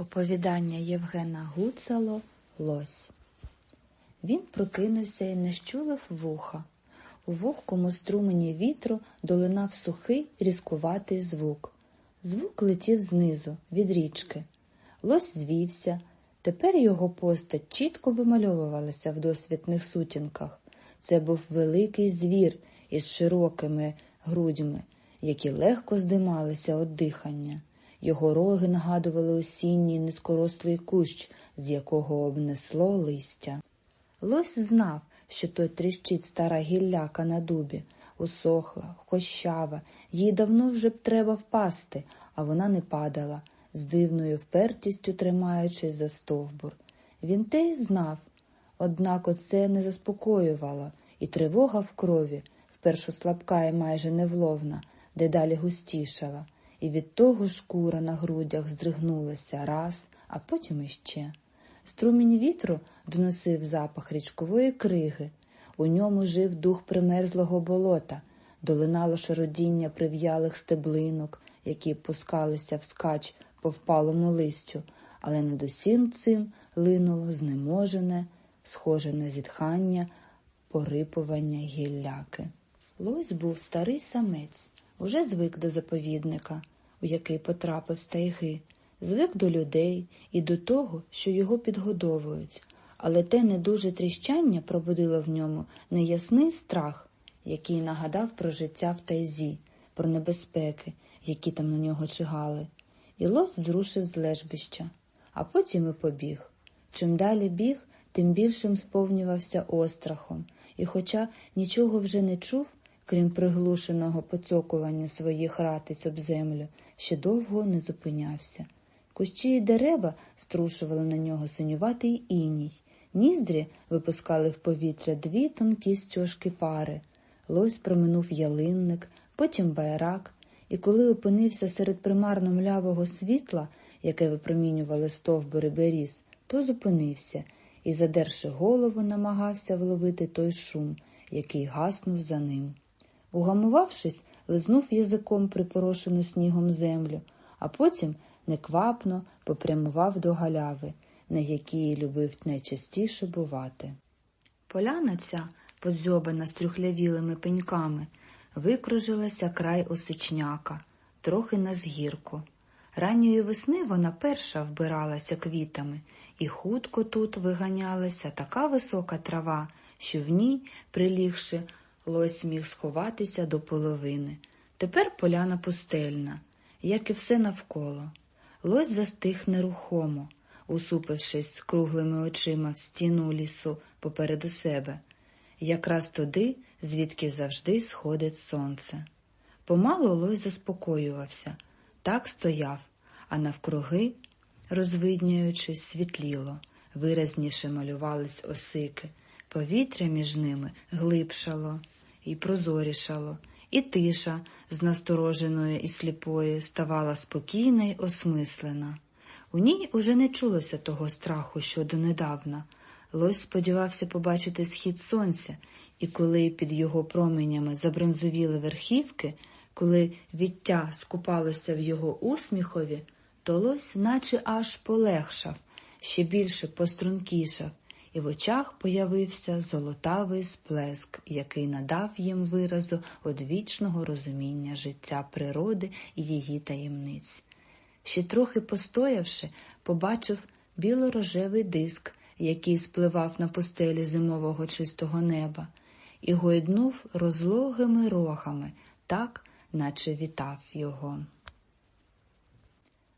Оповідання Євгена Гуцало Лось. Він прокинувся і не щулив вуха. У вогкому струмені вітру долинав сухий, різкуватий звук. Звук летів знизу, від річки. Лось звівся. Тепер його постать чітко вимальовувалася в досвітних сутінках. Це був великий звір із широкими грудьми, які легко здималися від дихання. Його роги нагадували осінній низькорослий кущ, з якого обнесло листя. Лось знав, що той тріщить стара гілляка на дубі, усохла, хощава, їй давно вже б треба впасти, а вона не падала, з дивною впертістю тримаючись за стовбур. Він те й знав, однак оце не заспокоювало, і тривога в крові, впершу слабка і майже невловна, дедалі густішала і від того шкура на грудях здригнулася раз, а потім іще. Струмінь вітру доносив запах річкової криги. У ньому жив дух примерзлого болота, долинало шародіння прив'ялих стеблинок, які пускалися вскач по впалому листю, але над усім цим линуло знеможене, схоже на зітхання, порипування гілляки. Лось був старий самець, уже звик до заповідника, у який потрапив з тайги, звик до людей і до того, що його підгодовують, але те недуже тріщання пробудило в ньому неясний страх, який нагадав про життя в тайзі, про небезпеки, які там на нього чигали. І лось зрушив з лежбища, а потім і побіг. Чим далі біг, тим більшим сповнювався острахом, і, хоча нічого вже не чув, крім приглушеного поцьокування своїх ратиць об землю, ще довго не зупинявся. Кущі й дерева струшували на нього синюватий іній, ніздрі випускали в повітря дві тонкі стяжки пари. Лось проминув ялинник, потім байрак, і коли опинився серед примарно млявого світла, яке випромінювали стовбури беріз, то зупинився і, задерши голову, намагався вловити той шум, який гаснув за ним. Угамувавшись, лизнув язиком припорошену снігом землю, а потім неквапно попрямував до галяви, на якій любив найчастіше бувати. Поляна ця, подзьобана стрюхлявілими пеньками, викружилася край осичняка, трохи на згірку. Ранньої весни вона перша вбиралася квітами, і хутко тут виганялася така висока трава, що в ній, прилігши, лось міг сховатися до половини. Тепер поляна пустельна, як і все навколо. Лось застиг нерухомо, усупившись круглими очима в стіну лісу попереду себе, якраз туди, звідки завжди сходить сонце. Помалу лось заспокоювався, так стояв, а навкруги, розвидняючись, світліло, виразніше малювались осики, повітря між ними глибшало і прозорішало, і тиша з настороженої і сліпої ставала спокійна й осмислена. У ній уже не чулося того страху, що донедавна. Лось сподівався побачити схід сонця, і коли під його променями забронзовіли верхівки, коли віття скупалося в його усміхові, то лось наче аж полегшав, ще більше пострункішав, і в очах появився золотавий сплеск, який надав їм виразу одвічного розуміння життя природи і її таємниць. Ще трохи постоявши, побачив біло-рожевий диск, який спливав на пустелі зимового чистого неба, і гойднув розлогими рогами, так, наче вітав його.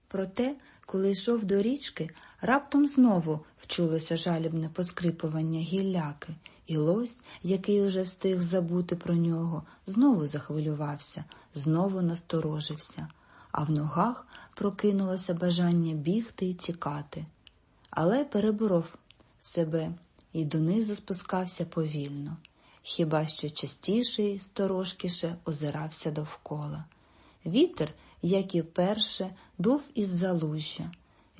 Проте, коли йшов до річки, раптом знову вчулося жалібне поскрипування гілляки, і лось, який уже встиг забути про нього, знову захвилювався, знову насторожився, а в ногах прокинулося бажання бігти і тікати. Але переборов себе і донизу спускався повільно, хіба що частіше й сторожкіше озирався довкола. Вітер, як і перше, дув із залужжя.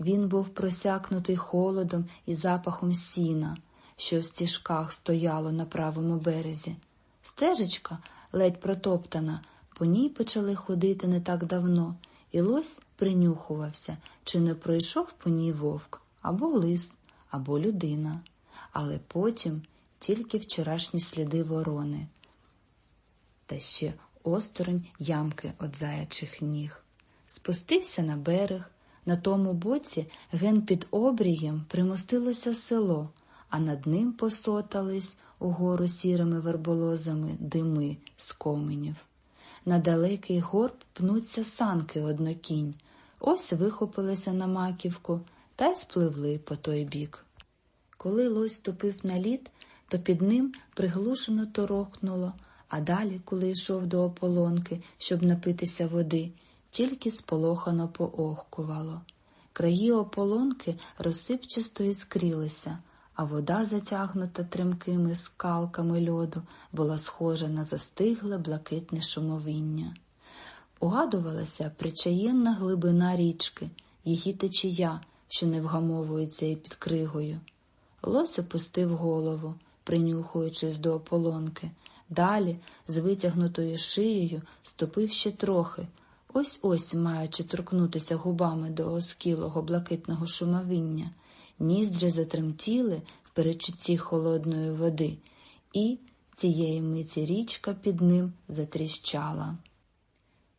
Він був просякнутий холодом і запахом сіна, що в стіжках стояло на правому березі. Стежечка, ледь протоптана, по ній почали ходити не так давно, і лось принюхувався, чи не пройшов по ній вовк, або лис, або людина. Але потім тільки вчорашні сліди ворони, та ще осторонь ямки від заячих ніг. Спустився на берег. На тому боці ген під обрієм примостилося село, а над ним посотались угору сірими верболозами дими з коменів. На далекий горб пнуться санки однокінь. Ось вихопилися на маківку та й спливли по той бік. Коли лось ступив на лід, то під ним приглушено торохнуло, а далі, коли йшов до ополонки, щоб напитися води, тільки сполохано поохкувало. Краї ополонки розсипчасто іскрілися, а вода, затягнута тремкими скалками льоду, була схожа на застигле блакитне шумовиння. Угадувалася причаєнна глибина річки, її течія, що не вгамовується і під кригою. Лось опустив голову, принюхуючись до ополонки. Далі, з витягнутою шиєю, ступив ще трохи, ось ось маючи торкнутися губами до оскілого блакитного шумовиння. Ніздрі затремтіли в перечутті холодної води, і цієї миті річка під ним затріщала.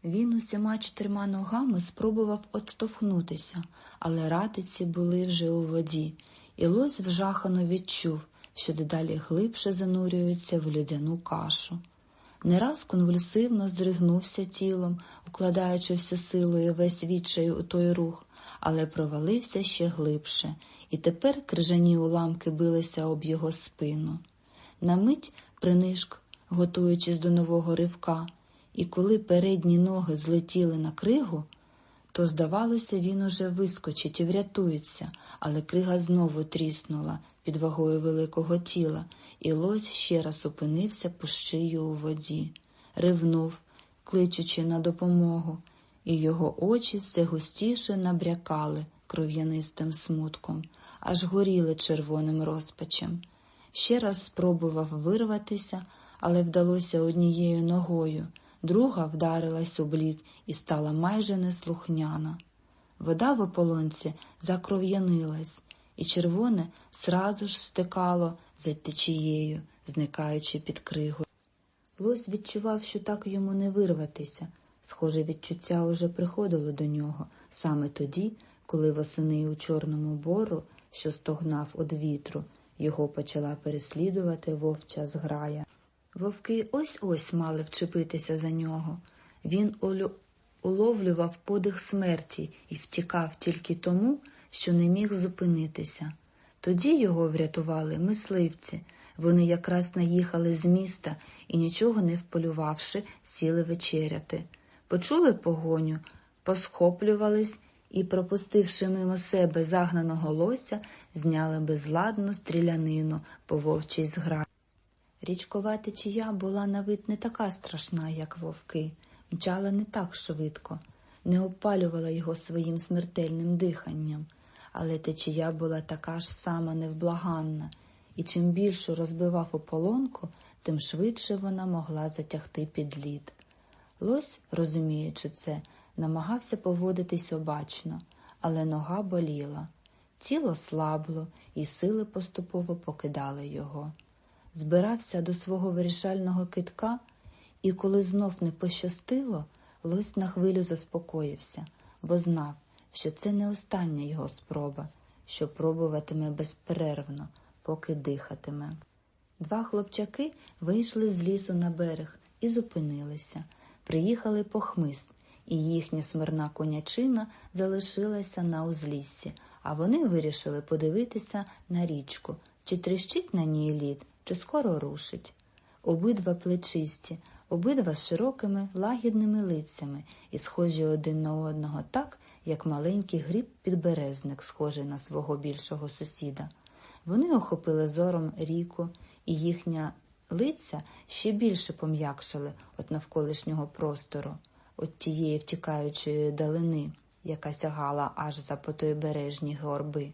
Він усіма чотирма ногами спробував отштовхнутися, але ратиці були вже у воді, і лось вжахано відчув, що дедалі глибше занурюється в льодяну кашу. Не раз конвульсивно здригнувся тілом, укладаючи всю силу і весь відчай у той рух, але провалився ще глибше, і тепер крижані уламки билися об його спину. На мить принишк, готуючись до нового ривка, і коли передні ноги злетіли на кригу, то, здавалося, він уже вискочить і врятується, але крига знову тріснула під вагою великого тіла, і лось ще раз опинився пущею у воді, ривнув, кличучи на допомогу, і його очі все густіше набрякали кров'янистим смутком, аж горіли червоним розпачем. Ще раз спробував вирватися, але вдалося однією ногою. Друга вдарилась у блід і стала майже неслухняна. Вода в ополонці закров'янилась, і червоне сразу ж стикало за течією, зникаючи під кригою. Лось відчував, що так йому не вирватися. Схоже, відчуття уже приходило до нього саме тоді, коли восени у чорному бору, що стогнав од вітру, його почала переслідувати вовча зграя. Вовки ось ось мали вчепитися за нього. Він уловлював подих смерті і втікав тільки тому, що не міг зупинитися. Тоді його врятували мисливці. Вони якраз наїхали з міста і, нічого не вполювавши, сіли вечеряти. Почули погоню, посхоплювались і, пропустивши мимо себе загнаного лося, зняли безладну стрілянину по вовчій зграї. Річкова течія була на вид не така страшна, як вовки, мчала не так швидко, не опалювала його своїм смертельним диханням, але течія була така ж сама невблаганна, і чим більше розбивав ополонку, тим швидше вона могла затягти під лід. Лось, розуміючи це, намагався поводитись обачно, але нога боліла. Тіло слабло, і сили поступово покидали його збирався до свого вирішального китка, і коли знов не пощастило, лось на хвилю заспокоївся, бо знав, що це не остання його спроба, що пробуватиме безперервно, поки дихатиме. Два хлопчаки вийшли з лісу на берег і зупинилися. Приїхали по хмиз, і їхня смирна конячина залишилася на узліссі, а вони вирішили подивитися на річку, чи тріщить на ній лід, чи скоро рушить. Обидва плечисті, обидва з широкими лагідними лицями і схожі один на одного так, як маленький гріб підберезник, схожий на свого більшого сусіда. Вони охопили зором ріку, і їхня лиця ще більше пом'якшили від навколишнього простору, от тієї втікаючої далини, яка сягала аж за потойбережні горби.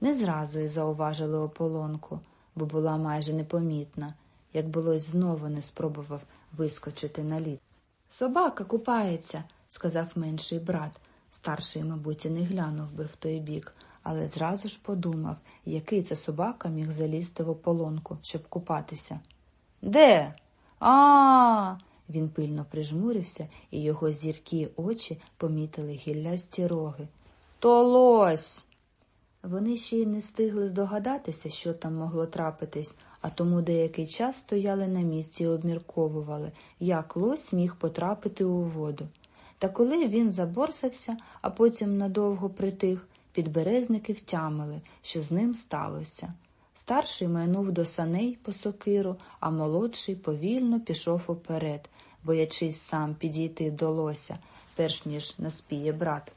Не зразу й зауважили ополонку бо була майже непомітна, як булось знову не спробував вискочити на лід. Собака купається, сказав менший брат. Старший, мабуть, і не глянув би в той бік, але зразу ж подумав, який це собака міг залізти в ополонку, щоб купатися. Де? А. Він пильно прижмурився, і його зіркі очі помітили гіллясті роги. То лось. Вони ще й не встигли здогадатися, що там могло трапитись, а тому деякий час стояли на місці і обмірковували, як лось міг потрапити у воду. Та коли він заборсався, а потім надовго притих, підберезники втямили, що з ним сталося. Старший майнув до саней по сокиру, а молодший повільно пішов уперед, боячись сам підійти до лося, перш ніж наспіє брат.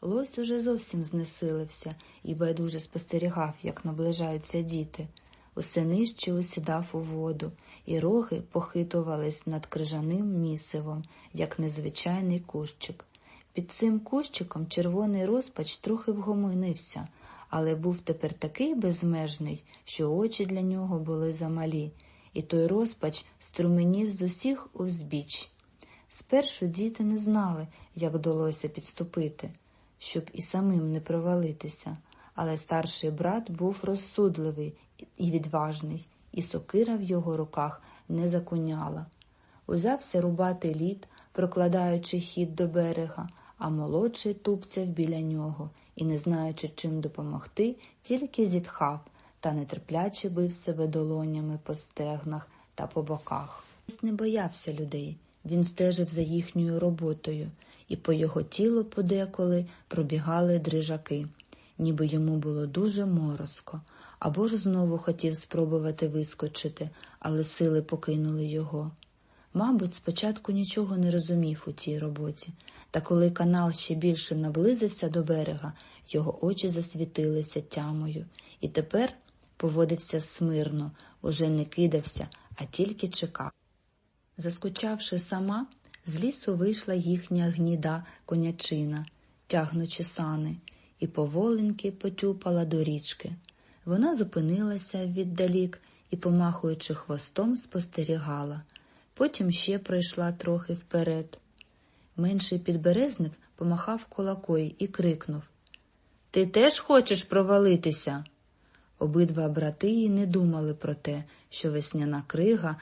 Лось уже зовсім знесилився і байдуже спостерігав, як наближаються діти. Усе нижче осідав у воду, і роги похитувались над крижаним місивом, як незвичайний кущик. Під цим кущиком червоний розпач трохи вгомонився, але був тепер такий безмежний, що очі для нього були замалі, і той розпач струменів з усіх узбіч. Спершу діти не знали, як вдалося підступити, щоб і самим не провалитися, але старший брат був розсудливий і відважний, і сокира в його руках не закуняла. Узявся рубати лід, прокладаючи хід до берега, а молодший тупцяв біля нього і, не знаючи, чим допомогти, тільки зітхав та нетерпляче бив себе долонями по стегнах та по боках. Не боявся людей, він стежив за їхньою роботою, і по його тілу подеколи пробігали дрижаки, ніби йому було дуже морозко, або ж знову хотів спробувати вискочити, але сили покинули його. Мабуть, спочатку нічого не розумів у цій роботі, та коли канал ще більше наблизився до берега, його очі засвітилися тямою, і тепер поводився смирно, уже не кидався, а тільки чекав. Заскучавши сама, з лісу вийшла їхня гніда конячина, тягнучи сани, і поволеньки потюпала до річки. Вона зупинилася віддалік і, помахуючи хвостом, спостерігала. Потім ще пройшла трохи вперед. Менший підберезник помахав кулакою і крикнув Ти теж хочеш провалитися? Обидва брати не думали про те, що весняна крига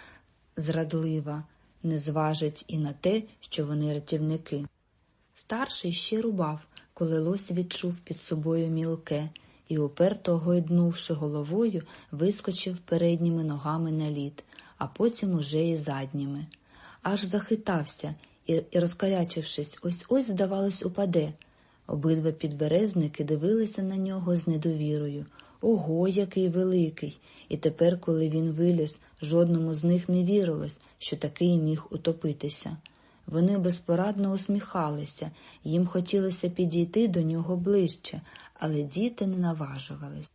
зрадлива, не зважить і на те, що вони рятівники. Старший ще рубав, коли лось відчув під собою мілке і, уперто гойднувши головою, вискочив передніми ногами на лід, а потім уже і задніми. Аж захитався і, і розкарячившись, ось ось, здавалось, упаде. Обидва підберезники дивилися на нього з недовірою. Ого, який великий! І тепер, коли він виліз, жодному з них не вірилось, що такий міг утопитися. Вони безпорадно усміхалися, їм хотілося підійти до нього ближче, але діти не наважувались.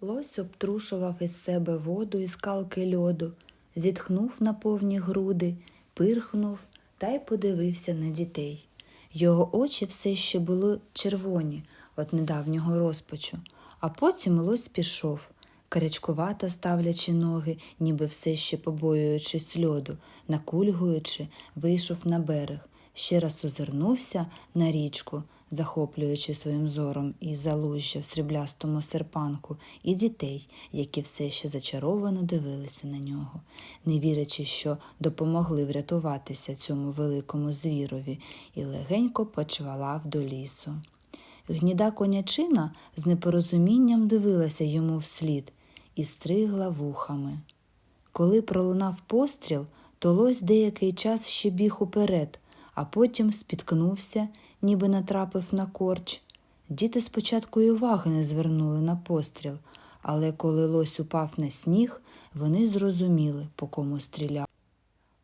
Лось обтрушував із себе воду із калки льоду, зітхнув на повні груди, пирхнув та й подивився на дітей. Його очі все ще були червоні від недавнього розпачу, а потім лось пішов, карячкувато ставлячи ноги, ніби все ще побоюючись льоду, накульгуючи, вийшов на берег, ще раз озирнувся на річку, захоплюючи своїм зором і залужжя в сріблястому серпанку, і дітей, які все ще зачаровано дивилися на нього, не вірячи, що допомогли врятуватися цьому великому звірові, і легенько почвалав до лісу. Гніда конячина з непорозумінням дивилася йому вслід і стригла вухами. Коли пролунав постріл, то лось деякий час ще біг уперед, а потім спіткнувся, ніби натрапив на корч. Діти спочатку й уваги не звернули на постріл, але коли лось упав на сніг, вони зрозуміли, по кому стріляв.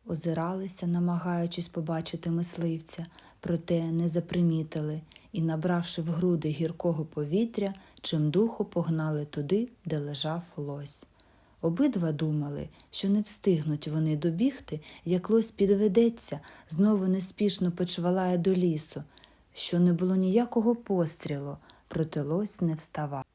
Озиралися, намагаючись побачити мисливця, проте не запримітили і, набравши в груди гіркого повітря, чимдуху погнали туди, де лежав лось. Обидва думали, що не встигнуть вони добігти, як лось підведеться, знову неспішно почвалає до лісу, що не було ніякого пострілу, проте лось не вставав.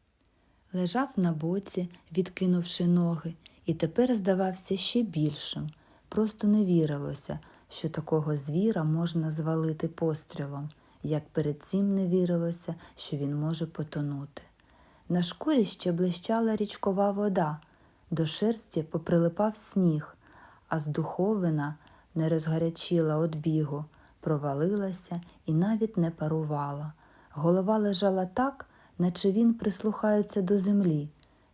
Лежав на боці, відкинувши ноги, і тепер здавався ще більшим. Просто не вірилося, що такого звіра можна звалити пострілом, як перед цим не вірилося, що він може потонути. На шкурі ще блищала річкова вода, до шерсті поприлипав сніг, а духовина не розгарячіла від бігу, провалилася і навіть не парувала. Голова лежала так, наче він прислухається до землі,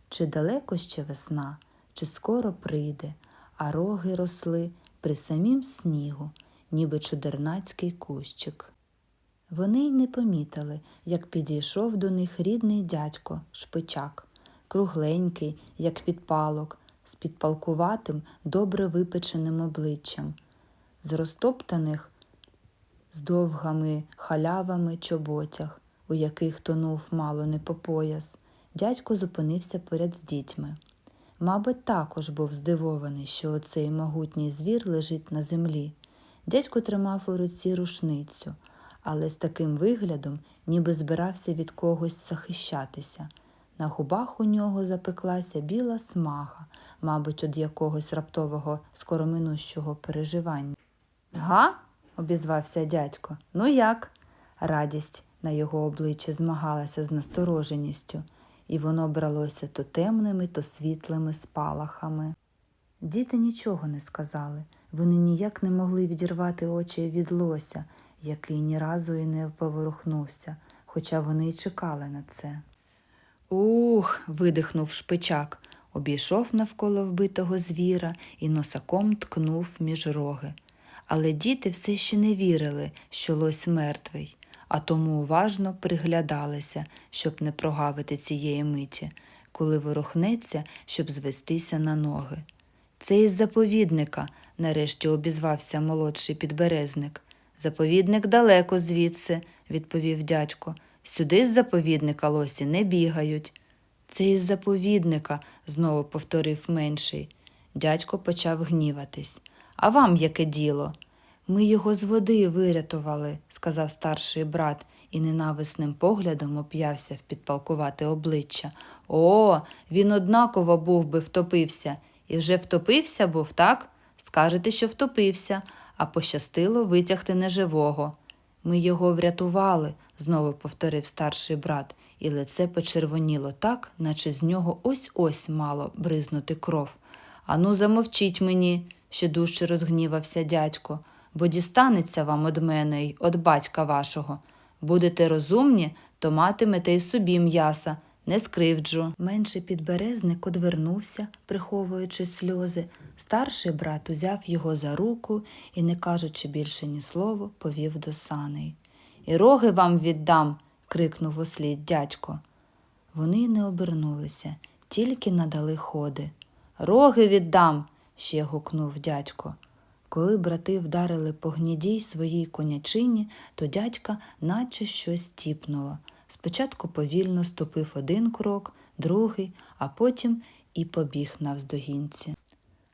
чи далеко ще весна, чи скоро прийде, а роги росли при самім снігу, ніби чудернацький кущик. Вони й не помітили, як підійшов до них рідний дядько, шпичак, кругленький, як підпалок, з підпалкуватим, добре випеченим обличчям, з розтоптаних з довгими халявами чоботях, у яких тонув мало не по пояс, дядько зупинився поряд з дітьми. Мабуть, також був здивований, що оцей могутній звір лежить на землі. Дядько тримав у руці рушницю, але з таким виглядом, ніби збирався від когось захищатися. На губах у нього запеклася біла смага, мабуть, від якогось раптового скороминущого переживання. Га? обізвався дядько. Ну як? Радість на його обличчі змагалася з настороженістю, і воно бралося то темними, то світлими спалахами. Діти нічого не сказали. Вони ніяк не могли відірвати очі від лося, який ні разу і не поворухнувся, хоча вони й чекали на це. Ух. видихнув шпичак, обійшов навколо вбитого звіра і носаком ткнув між роги. Але діти все ще не вірили, що лось мертвий, а тому уважно приглядалися, щоб не прогавити цієї миті, коли ворухнеться, щоб звестися на ноги. Це із заповідника, нарешті обізвався молодший підберезник. Заповідник далеко звідси, відповів дядько. Сюди з заповідника лосі не бігають. Це із заповідника, знову повторив менший. Дядько почав гніватись. А вам яке діло? Ми його з води вирятували, сказав старший брат і ненависним поглядом оп'явся в підпалкувате обличчя. О, він однаково був би втопився. І вже втопився був, так? Скажете, що втопився, а пощастило витягти неживого. Ми його врятували, знову повторив старший брат, і лице почервоніло так, наче з нього ось ось мало бризнути кров. Ану, замовчіть мені, ще дужче розгнівався дядько, бо дістанеться вам од мене й од батька вашого. Будете розумні, то матимете й собі м'яса, не скривджу. Менший підберезник одвернувся, приховуючи сльози. Старший брат узяв його за руку і, не кажучи більше ні слова, повів до саней. І роги вам віддам. крикнув услід дядько. Вони не обернулися, тільки надали ходи. Роги віддам. ще гукнув дядько. Коли брати вдарили по гнідій своїй конячині, то дядька наче щось тіпнуло. Спочатку повільно ступив один крок, другий, а потім і побіг навздогінці.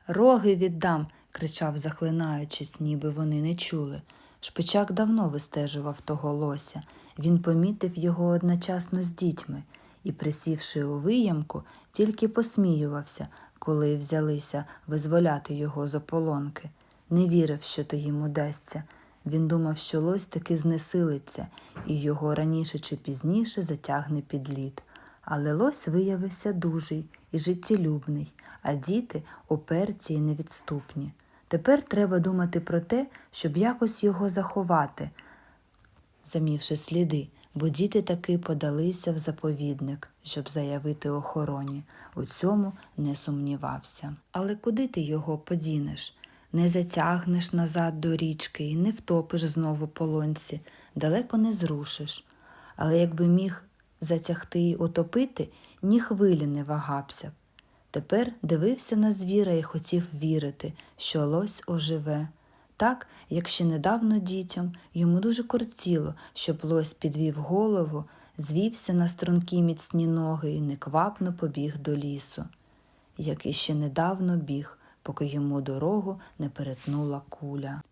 Роги віддам, кричав, захлинаючись, ніби вони не чули. Шпичак давно вистежував того лося. Він помітив його одночасно з дітьми і, присівши у виямку, тільки посміювався, коли взялися визволяти його з ополонки. Не вірив, що то їм удасться. Він думав, що лось таки знесилиться, і його раніше чи пізніше затягне під лід. Але лось виявився дужий і життєлюбний, а діти уперті й невідступні. Тепер треба думати про те, щоб якось його заховати, замівши сліди, бо діти таки подалися в заповідник, щоб заявити охороні. У цьому не сумнівався. Але куди ти його подінеш? Не затягнеш назад до річки і не втопиш знову полонці, далеко не зрушиш. Але якби міг затягти й утопити, ні хвилі не вагався. Тепер дивився на звіра і хотів вірити, що лось оживе. Так, як ще недавно дітям, йому дуже кортіло, щоб лось підвів голову, звівся на стрункі міцні ноги і неквапно побіг до лісу, як і ще недавно біг, поки йому дорогу не перетнула куля.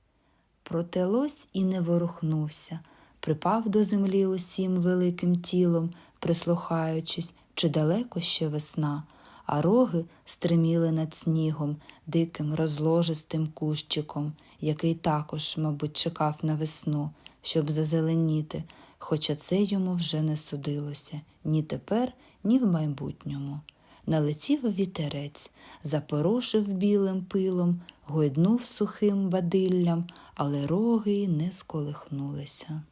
Проте лось і не ворухнувся, припав до землі усім великим тілом, прислухаючись, чи далеко ще весна, а роги стриміли над снігом диким розложистим кущиком, який також, мабуть, чекав на весну, щоб зазеленіти, хоча це йому вже не судилося ні тепер, ні в майбутньому. Налетів вітерець, запорошив білим пилом, гойднув сухим бадиллям, але роги не сколихнулися.